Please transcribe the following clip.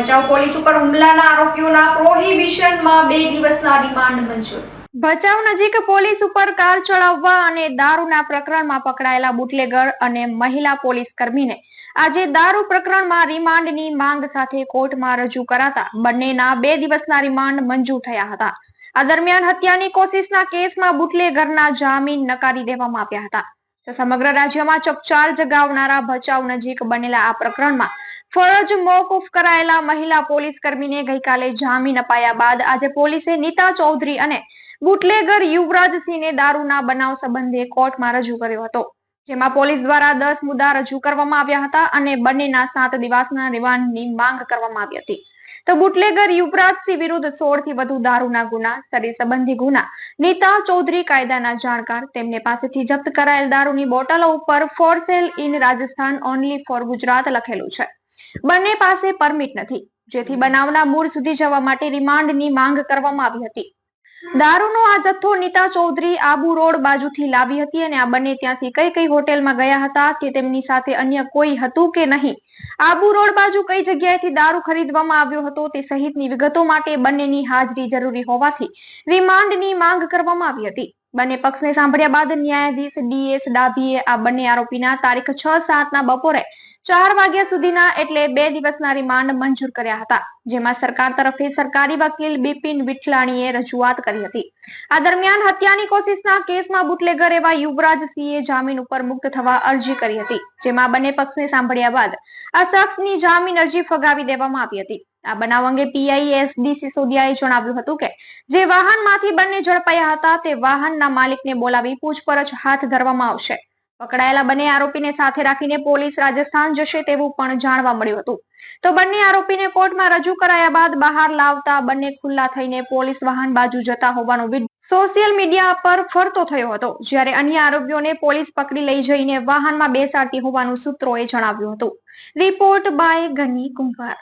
Bhachau police ઉપર હુમલાના આરોપીઓના પ્રોહિબિશનમાં બે દિવસના રિમાન્ડ મંજૂર. ભચાઉ નજીક પોલીસ ઉપર કાર ચડાવવા અને દારૂના પ્રકરણમાં પકડાયેલા બુટલેગર અને મહિલા પોલીસ કર્મીને આજે દારૂ પ્રકરણમાં રિમાન્ડની માંગ સાથે કોર્ટમાં રજૂ કરાતા બંનેના બે દિવસના રિમાન્ડ મંજૂર થયા હતા. આ દરમિયાન હત્યાની કોશિશના કેસમાં બુટલેગરના જામીન નકારી દેવામાં આવ્યા હતા. તો સમગ્ર રાજ્યમાં ચકચાર જગાવનારા ભચાઉ નજીક બનેલા આ પ્રકરણમાં ફરજ મોકૂફ કરાયેલા મહિલા પોલીસ કર્મીને ગઈકાલે જામીન અપાયા બાદ આજે પોલીસે નીતા ચૌધરી અને બુટલેગર યુવરાજસિંહને દારૂના બનાવ સંબંધે કોર્ટમાં રજૂ કર્યો હતો. જેમાં પોલીસ દ્વારા દસ મુદ્દા રજૂ કરવામાં આવ્યા હતા અને બંનેના સાત દિવસના રિમાન્ડની માંગ કરવામાં આવી હતી. તો બુટલેગર યુવરાજસિંહ વિરુદ્ધ સોળથી વધુ દારૂના ગુના, શરીર સંબંધી ગુના, નીતા ચૌધરી કાયદાના જાણકાર, તેમને પાસેથી જપ્ત કરાયેલ દારૂની બોટલો ઉપર for sale in Rajasthan only for Gujarat લખેલું છે. બંને પાસે પરમિટ નથી. જેથી બનાવના મૂળ સુધી જવા માટે રિમાન્ડની માંગ કરવામાં આવી હતી. દારૂનો આ જથ્થો નીતા ચૌધરી આબુ રોડ બાજુથી લાવી હતી અને આ બંને ત્યાંથી કઈ કઈ હોટેલમાં ગયા હતા કે તેમની સાથે અન્ય કોઈ હતું કે નહીં. આબુ રોડ બાજુ કઈ જગ્યાએથી દારૂ ખરીદવામાં આવ્યો હતો તે સહિતની વિગતો માટે બંનેની હાજરી જરૂરી હોવાથી રિમાન્ડની માંગ કરવામાં આવી હતી. બંને પક્ષને સાંભળ્યા બાદ ન્યાયાધીશ ડીએસ ડાભીએ આ બંને આરોપીના તારીખ છ સાતના બપોરે ચાર વાગ્યા સુધીના એટલે બે દિવસના રિમાન્ડ મંજૂર કર્યા હતા, જેમાં સરકાર તરફથી સરકારી વકીલ બિપિન વિઠલાણીએ રજૂઆત કરી હતી. આ દરમિયાન હત્યાની કોશિશના કેસમાં બુટલેગર એવા યુવરાજ સિંહે જામીન ઉપર મુક્ત થવા અરજી કરી હતી, જેમાં બંને પક્ષને સાંભળ્યા બાદ આ શખ્સની જામીન અરજી ફગાવી દેવામાં આવી હતી. આ બનાવ અંગે પીઆઈ એસડી સિસોદિયાએ જણાવ્યું હતું કે, જે વાહનમાંથી બંને ઝડપાયા હતા, તે વાહનના માલિકને બોલાવી પૂછપરછ હાથ ધરવામાં આવશે. પકડાયેલા બંને આરોપીને સાથે રાખીને પોલીસ રાજસ્થાન જશે તેવું પણ જાણવા મળ્યું હતું. તો બંને આરોપીને કોર્ટમાં રજૂ કરાયા બાદ બહાર લાવતા બંને ખુલ્લા થઈને પોલીસ વાહન બાજુ જતા હોવાનો સોશિયલ મીડિયા પર ફરતો થયો હતો, જ્યારે અન્ય આરોપીઓને પોલીસ પકડી લઈ જઈને વાહનમાં બેસાડતી હોવાનું સૂત્રોએ જણાવ્યું હતું. રિપોર્ટ બાય ગની કુંભાર.